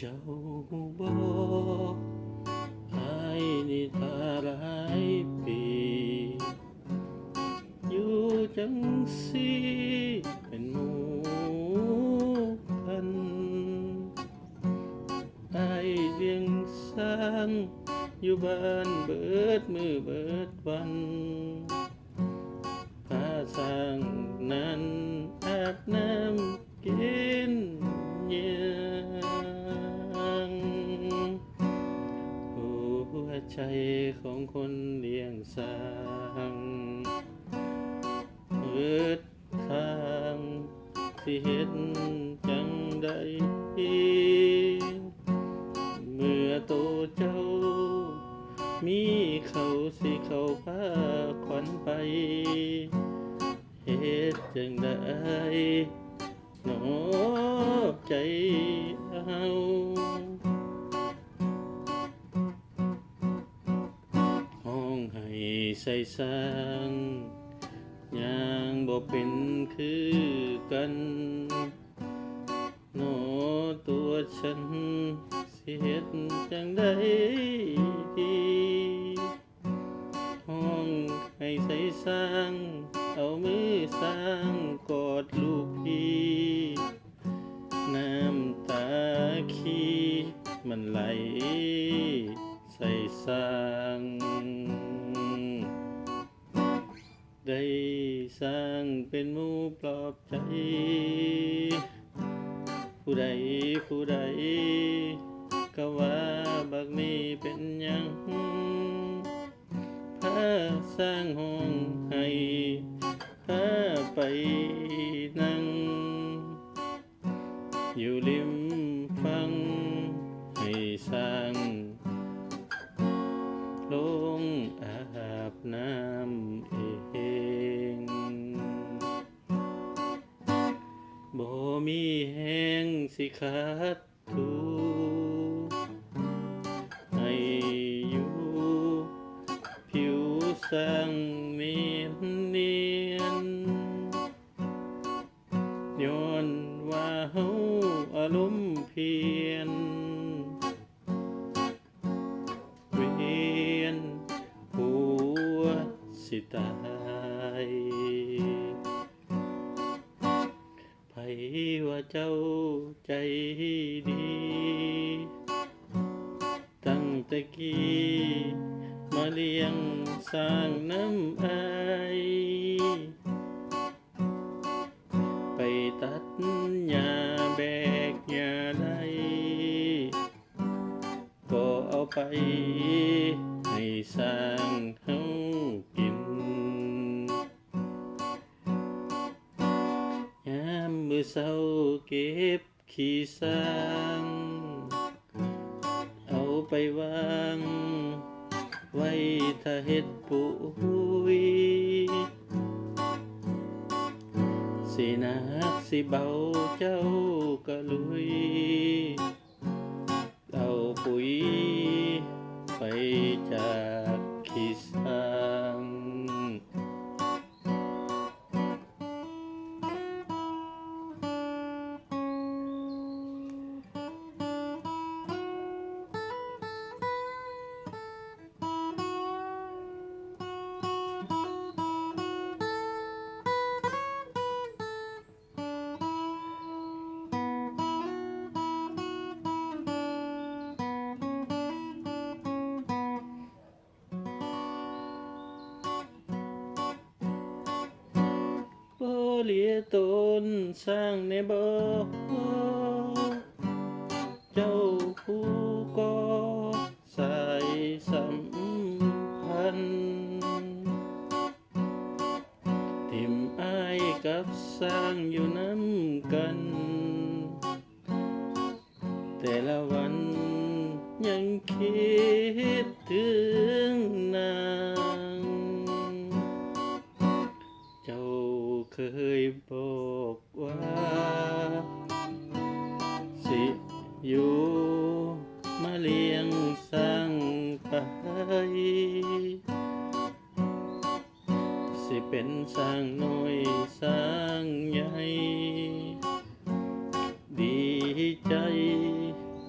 เจ้าบอกไอ้นี่ทาหลายปี อยู่จังสีเป็นหมู่กันไอ้เลี้ยงสร้างอยู่บ้านเบิดมือเบิดวันพาสร้างนั้นอาบน้ำกิ ใจของคนเลี้ยงสร้างเบิดทางสิเห็นจังใด เมื่อโตเจ้า มีเขาสิเขาพาขวัญไปเฮ็ดจังได้หนอใจเอา ส่สร้างยังบ่เป็นคือกันโนตัวฉันสิเฮ็ดจังไดดีห้องให้ใส่สร้าง เอามือสร้างกอดลูกพี่น้ำตาขี้มันไหลใส่สร้าง ได้สร้างเป็นหมู่ปลอบใจ ผู้ใดผู้ใดก็ว่าบักนี้เป็นหยังพาสร้างห้องให้ ขาดทูให้อยู่ผิวสร้างเนียนเนียนย้อนว่าเฮาอารมณ์เพียนเวียนหัวสิตายไผว่าเจ้า ใจดี ตั้งแต่กี้มาเลี้ยงสร้างน้ำไอไปตัดหญ้าแบกหญ้าไดก็เอาไปให้สร้างเฮากินยามมือเศร้าเก็บ ขี้สร้าง เอาไปวาง ไว้ถ้าเฮ็ดปุ๋ยสิหนักสิเบาเจ้าก็ลุยเอาปุ๋ยไปจากขี้สา เหลียตนสร้างในบ่เจ้าผู้ก่อสายสัมพันธ์ทิมอายกับสร้างอยู่น้ำกัน แต่ละวันยังคิดถึงนาง เคยบอกว่า สิอยู่มาเลี้ยงสร้างไป สิเป็นสร้างน้อยสร้างใหญ่ ดีใจ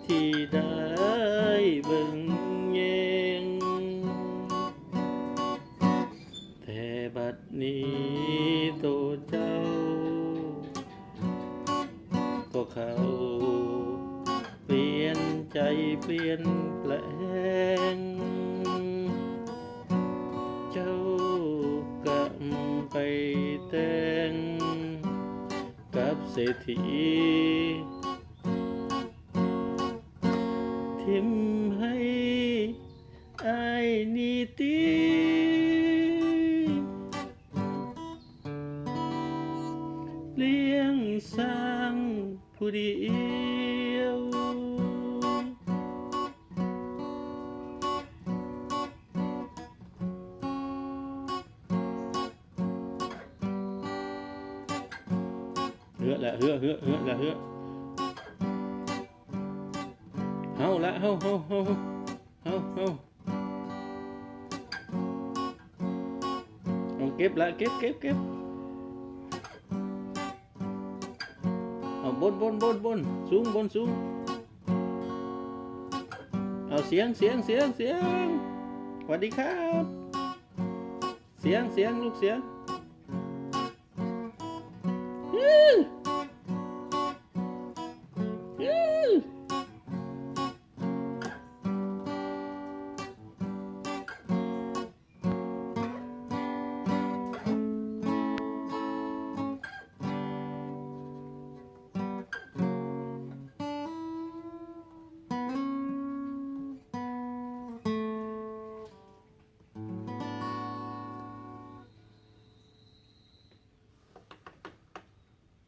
ที่ได้เบิ ใจเปลี่ยนแปลง เจ้ากลับไปแต่งกับเศรษฐีทิมให้อายนีตีเลี้ยงสร้างผู้ดี เหือะเหือเหือละเหือเฮาละเฮาเฮาเฮาเฮาเฮาเอาเก็บละเก็บเก็บเก็บเอาบนบนบนบนสูงบนสูงเอาเสียงเสียงเสียงเสียงสวัสดีครับ เสียงเสียงลูกเสียง